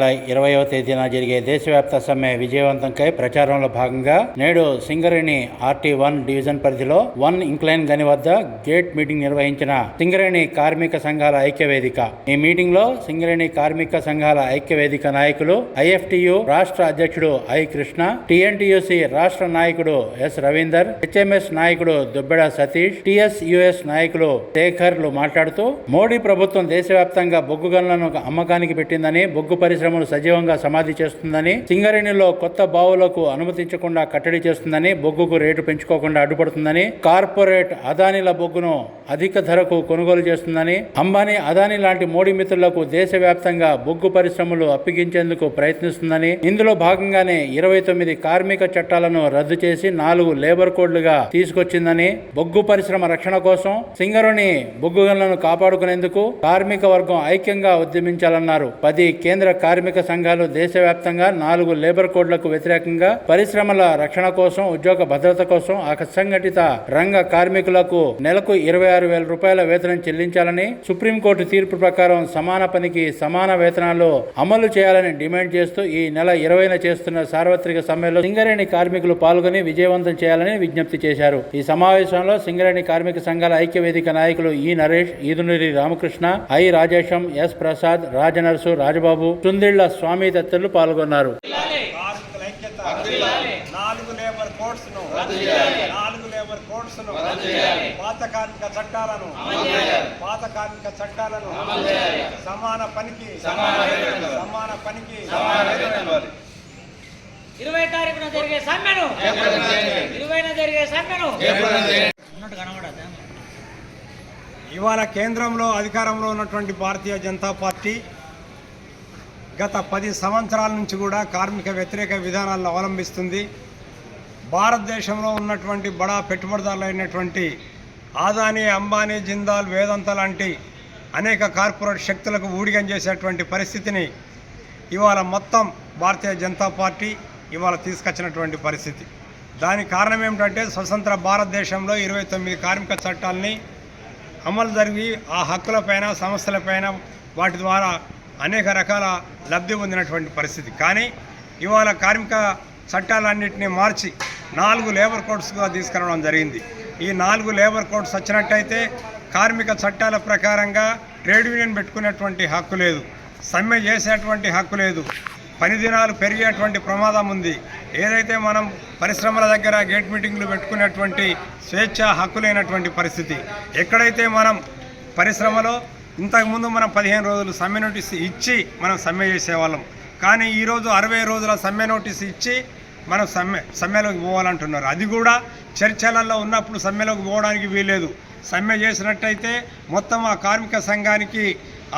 నెల ఇరవయవ తేదీన జరిగే దేశవ్యాప్త సమ్మె విజయవంతంకై ప్రచారంలో భాగంగా నేడు సింగరేణి ఆర్టీ వన్ డివిజన్ పరిధిలో వన్ ఇంక్లైన్ గని వద్ద గేట్ మీటింగ్ నిర్వహించిన సింగరేణి కార్మిక సంఘాల ఐక్యవేదిక. ఈ మీటింగ్లో సింగరేణి కార్మిక సంఘాల ఐక్యవేదిక నాయకులు ఐఎఫ్టియు రాష్ట్ర అధ్యక్షుడు ఐ కృష్ణ టిఎన్టీయుసి రాష్ట్ర నాయకుడు ఎస్ రవీందర్ హెచ్ఎంఎస్ నాయకుడు దుబ్బెడ సతీష్ టిఎస్యుఎస్ నాయకులు శేఖర్లు మాట్లాడుతూ మోడీ ప్రభుత్వం దేశవ్యాప్తంగా బొగ్గు గనులను అమ్మకానికి పెట్టిందని బొగ్గు పరిశ్రమ పరిశ్రమలు సజీవంగా సమాధి చేస్తుందని సింగరేణిలో కొత్త బావులకు అనుమతించకుండా కట్టడి చేస్తుందని బొగ్గుకు రేటు పెంచుకోకుండా అడ్డుపడుతుందని కార్పొరేట్ అదానీల బొగ్గును అధిక ధరకు కొనుగోలు చేస్తుందని అంబానీ అదానీ లాంటి మోడీ మిత్రులకు దేశవ్యాప్తంగా బొగ్గు పరిశ్రమలు అప్పగించేందుకు ప్రయత్నిస్తుందని ఇందులో భాగంగానే ఇరవై తొమ్మిది కార్మిక చట్టాలను రద్దు చేసి నాలుగు లేబర్ కోడ్లుగా తీసుకొచ్చిందని బొగ్గు పరిశ్రమ రక్షణ కోసం సింగరుని బొగ్గు గనులను కాపాడుకునేందుకు కార్మిక వర్గం ఐక్యంగా ఉద్యమించాలన్నారు. పది కేంద్ర కార్మిక కార్మిక సంఘాలు దేశవ్యాప్తంగా నాలుగు లేబర్ కోడ్లకు వ్యతిరేకంగా పరిశ్రమల రక్షణ కోసం ఉద్యోగ భద్రత కోసం అసంఘటిత రంగ కార్మికులకు నెలకు ఇరవై ఆరు వేల రూపాయల వేతనం చెల్లించాలని సుప్రీంకోర్టు తీర్పు ప్రకారం సమాన పనికి సమాన వేతనాలు అమలు చేయాలని డిమాండ్ చేస్తూ ఈ నెల ఇరవైన చేస్తున్న సార్వత్రిక సమ్మెలో సింగరేణి కార్మికులు పాల్గొని విజయవంతం చేయాలని విజ్ఞప్తి చేశారు. ఈ సమావేశంలో సింగరేణి కార్మిక సంఘాల ఐక్య వేదిక నాయకులు E Naresh Edunuri Ramakrishna I Rajesham S Prasad Rajanarasu Rajababu Chundilla Swamy తదితరులు పాల్గొన్నారు. నాలుగు లేబర్ కోడ్స్ నాలుగు లేబర్ కోడ్స్ను పాత కార్మిక చట్టాలను. పాత కార్మిక చట్టాలను. సమాన పనికి. సమాన పనికి. ఇరవై తారీఖున జరిగే సమ్మెను. ఇరవైన జరిగే సమ్మెను. ఇవాళ కేంద్రంలో అధికారంలో ఉన్నటువంటి భారతీయ జనతా పార్టీ గత పది సంవత్సరాల నుంచి కూడా కార్మిక వ్యతిరేక విధానాలను అవలంబిస్తుంది. భారతదేశంలో ఉన్నటువంటి బడా పెట్టుబడిదారులైనటువంటి ఆదాని అంబానీ జిందాల్ వేదంత లాంటి అనేక కార్పొరేట్ శక్తులకు ఊడిగం చేసేటువంటి పరిస్థితిని ఇవాళ మొత్తం భారతీయ జనతా పార్టీ ఇవాళ తీసుకొచ్చినటువంటి పరిస్థితి. దానికి కారణం ఏమిటంటే స్వతంత్ర భారతదేశంలో ఇరవై తొమ్మిది కార్మిక చట్టాలని అమలు జరిగి ఆ హక్కులపైన సమస్యలపైన వాటి ద్వారా అనేక రకాల లబ్ధి పొందినటువంటి పరిస్థితి. కానీ ఇవాళ కార్మిక చట్టాలన్నింటినీ మార్చి నాలుగు లేబర్ కోడ్స్గా తీసుకురావడం జరిగింది. ఈ నాలుగు లేబర్ కోడ్స్ వచ్చినట్టయితే కార్మిక చట్టాల ప్రకారంగా ట్రేడ్ యూనియన్ పెట్టుకునేటువంటి హక్కు లేదు. సమ్మె చేసేటువంటి హక్కు లేదు. పని దినాలు పెరిగేటువంటి ప్రమాదం ఉంది. ఏదైతే మనం పరిశ్రమల దగ్గర గేట్ మీటింగ్లు పెట్టుకునేటువంటి స్వేచ్ఛ హక్కు లేనటువంటి పరిస్థితి. ఎక్కడైతే మనం పరిశ్రమలో ఇంతకుముందు మనం పదిహేను రోజులు సమ్మె నోటీస్ ఇచ్చి మనం సమ్మె చేసేవాళ్ళం. కానీ ఈరోజు అరవై రోజుల సమ్మె నోటీస్ ఇచ్చి మనం సమ్మె సమ్మెలోకి పోవాలంటున్నారు. అది కూడా చర్చలలో ఉన్నప్పుడు సమ్మెలోకి పోవడానికి వీలేదు సమ్మె చేసినట్టయితే మొత్తం ఆ కార్మిక సంఘానికి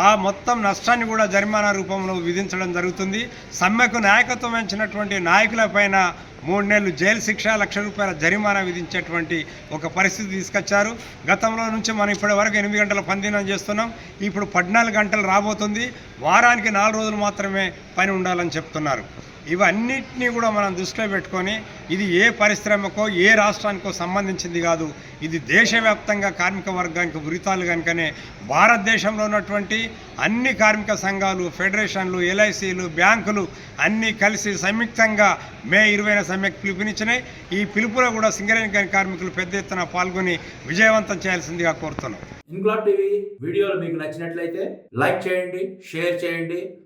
ఆ మొత్తం నష్టాన్ని కూడా జరిమానా రూపంలో విధించడం జరుగుతుంది. సమ్మెకు నాయకత్వం వహించినటువంటి నాయకులపైన మూడు నెలలు జైలు శిక్ష లక్ష రూపాయల జరిమానా విధించేటువంటి ఒక పరిస్థితి తీసుకొచ్చారు. గతంలో నుంచి మనం ఇప్పటి వరకు ఎనిమిది గంటల పందినం చేస్తున్నాం. ఇప్పుడు పద్నాలుగు గంటలు రాబోతుంది. వారానికి నాలుగు రోజులు మాత్రమే పని ఉండాలని చెప్తున్నారు. ఇవన్నిటినీ కూడా మనం దృష్టిలో పెట్టుకొని ఇది ఏ పరిశ్రమకో ఏ రాష్ట్రానికో సంబంధించింది కాదు. ఇది దేశవ్యాప్తంగా కార్మిక వర్గానికి వృతాలు కనుకనే భారతదేశంలో ఉన్నటువంటి అన్ని కార్మిక సంఘాలు ఫెడరేషన్లు ఎల్ఐసీలు బ్యాంకులు అన్నీ కలిసి సంయుక్తంగా మే ఇరవైన సమ్మెకు పిలుపునిచ్చినాయి. ఈ పిలుపులో కూడా సింగరేణి కార్మికులు పెద్ద ఎత్తున పాల్గొని విజయవంతం చేయాల్సిందిగా కోరుతున్నాం. ఇంక్లాబ్ టీవీ వీడియోలు మీకు నచ్చినట్లయితే లైక్ చేయండి షేర్ చేయండి.